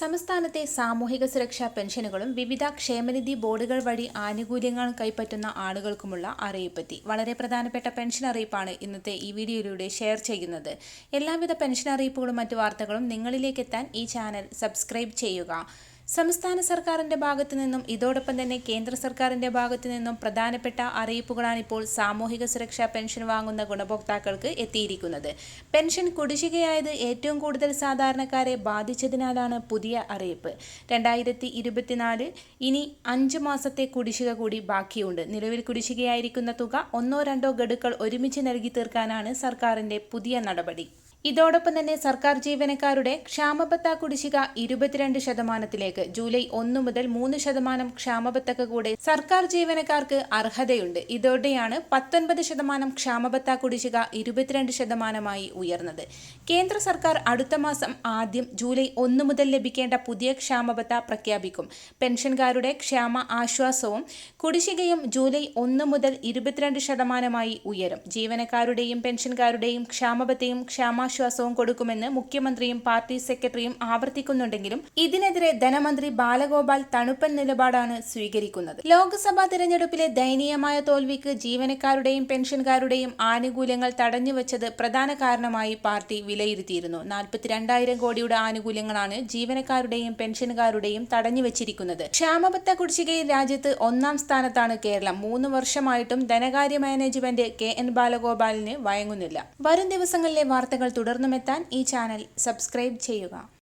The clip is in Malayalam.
സംസ്ഥാനത്തെ സാമൂഹിക സുരക്ഷാ പെൻഷനുകളും വിവിധ ക്ഷേമനിധി ബോർഡുകൾ വഴി ആനുകൂല്യങ്ങൾ കൈപ്പറ്റുന്ന ആളുകൾക്കുമുള്ള അറിയിപ്പെത്തി. വളരെ പ്രധാനപ്പെട്ട പെൻഷൻ അറിയിപ്പാണ് ഇന്നത്തെ ഈ വീഡിയോയിലൂടെ ഷെയർ ചെയ്യുന്നത്. എല്ലാവിധ പെൻഷൻ അറിയിപ്പുകളും മറ്റു വാർത്തകളും നിങ്ങളിലേക്ക് എത്താൻ ഈ ചാനൽ സബ്സ്ക്രൈബ് ചെയ്യുക. സംസ്ഥാന സർക്കാരിന്റെ ഭാഗത്തു നിന്നും ഇതോടൊപ്പം തന്നെ കേന്ദ്ര സർക്കാരിന്റെ ഭാഗത്തു നിന്നും പ്രധാനപ്പെട്ട അറിയിപ്പുകളാണ് ഇപ്പോൾ സാമൂഹിക സുരക്ഷാ പെൻഷൻ വാങ്ങുന്ന ഗുണഭോക്താക്കൾക്ക് എത്തിയിരിക്കുന്നത്. പെൻഷൻ കുടിശ്ശികയായത് ഏറ്റവും കൂടുതൽ സാധാരണക്കാരെ ബാധിച്ചതിനാലാണ് പുതിയ അറിയിപ്പ്. രണ്ടായിരത്തി ഇരുപത്തിനാല് ഇനി അഞ്ച് മാസത്തെ കുടിശ്ശിക കൂടി ബാക്കിയുണ്ട്. നിലവിൽ കുടിശ്ശികയായിരിക്കുന്ന തുക ഒന്നോ രണ്ടോ ഗഡുക്കൾ ഒരുമിച്ച് നൽകി തീർക്കാനാണ് സർക്കാരിന്റെ പുതിയ നടപടി. ഇതോടൊപ്പം തന്നെ സർക്കാർ ജീവനക്കാരുടെ ക്ഷാമബത്ത കുടിശ്ശിക ഇരുപത്തിരണ്ട് ശതമാനത്തിലേക്ക് ജൂലൈ ഒന്ന് മുതൽ മൂന്ന് ശതമാനം ക്ഷാമബത്തക്ക് കൂടെ സർക്കാർ ജീവനക്കാർക്ക് അർഹതയുണ്ട്. ഇതോടെയാണ് പത്തൊൻപത് ശതമാനം ക്ഷാമബത്ത കുടിശ്ശിക ഇരുപത്തിരണ്ട് ശതമാനമായി ഉയർന്നത്. കേന്ദ്ര സർക്കാർ അടുത്ത മാസം ആദ്യം ജൂലൈ ഒന്ന് മുതൽ ലഭിക്കേണ്ട പുതിയ ക്ഷാമബത്ത പ്രഖ്യാപിക്കും. പെൻഷൻകാരുടെ ക്ഷാമ ആശ്വാസവും കുടിശ്ശികയും ജൂലൈ ഒന്ന് മുതൽ ഇരുപത്തിരണ്ട് ശതമാനമായി ഉയരും. ജീവനക്കാരുടെയും പെൻഷൻകാരുടെയും ക്ഷാമബത്തയും ക്ഷാമാശ്വാസ ആശ്വാസവും കൊടുക്കുമെന്ന് മുഖ്യമന്ത്രിയും പാർട്ടി സെക്രട്ടറിയും ആവർത്തിക്കുന്നുണ്ടെങ്കിലും ഇതിനെതിരെ ധനമന്ത്രി ബാലഗോപാൽ തണുപ്പൻ നിലപാടാണ് സ്വീകരിക്കുന്നത്. ലോക്സഭാ തെരഞ്ഞെടുപ്പിലെ ദയനീയമായ തോൽവിക്ക് ജീവനക്കാരുടെയും പെൻഷൻകാരുടെയും ആനുകൂല്യങ്ങൾ തടഞ്ഞുവച്ചത് പ്രധാന കാരണമായി പാർട്ടി വിലയിരുത്തിയിരുന്നു. നാൽപ്പത്തിരണ്ടായിരം കോടിയുടെ ആനുകൂല്യങ്ങളാണ് ജീവനക്കാരുടെയും പെൻഷൻകാരുടെയും തടഞ്ഞുവച്ചിരിക്കുന്നത്. ക്ഷാമബത്ത കുടിശ്ശികയിൽ രാജ്യത്ത് ഒന്നാം സ്ഥാനത്താണ് കേരളം. മൂന്ന് വർഷമായിട്ടും ധനകാര്യ മാനേജ്മെന്റ് കെ എൻ ബാലഗോപാലിന് വയങ്ങുന്നില്ല വരും ദിവസങ്ങളിലെ വാർത്തകൾ തുടർന്നുമെത്താൻ ഈ ചാനൽ സബ്സ്ക്രൈബ് ചെയ്യുക.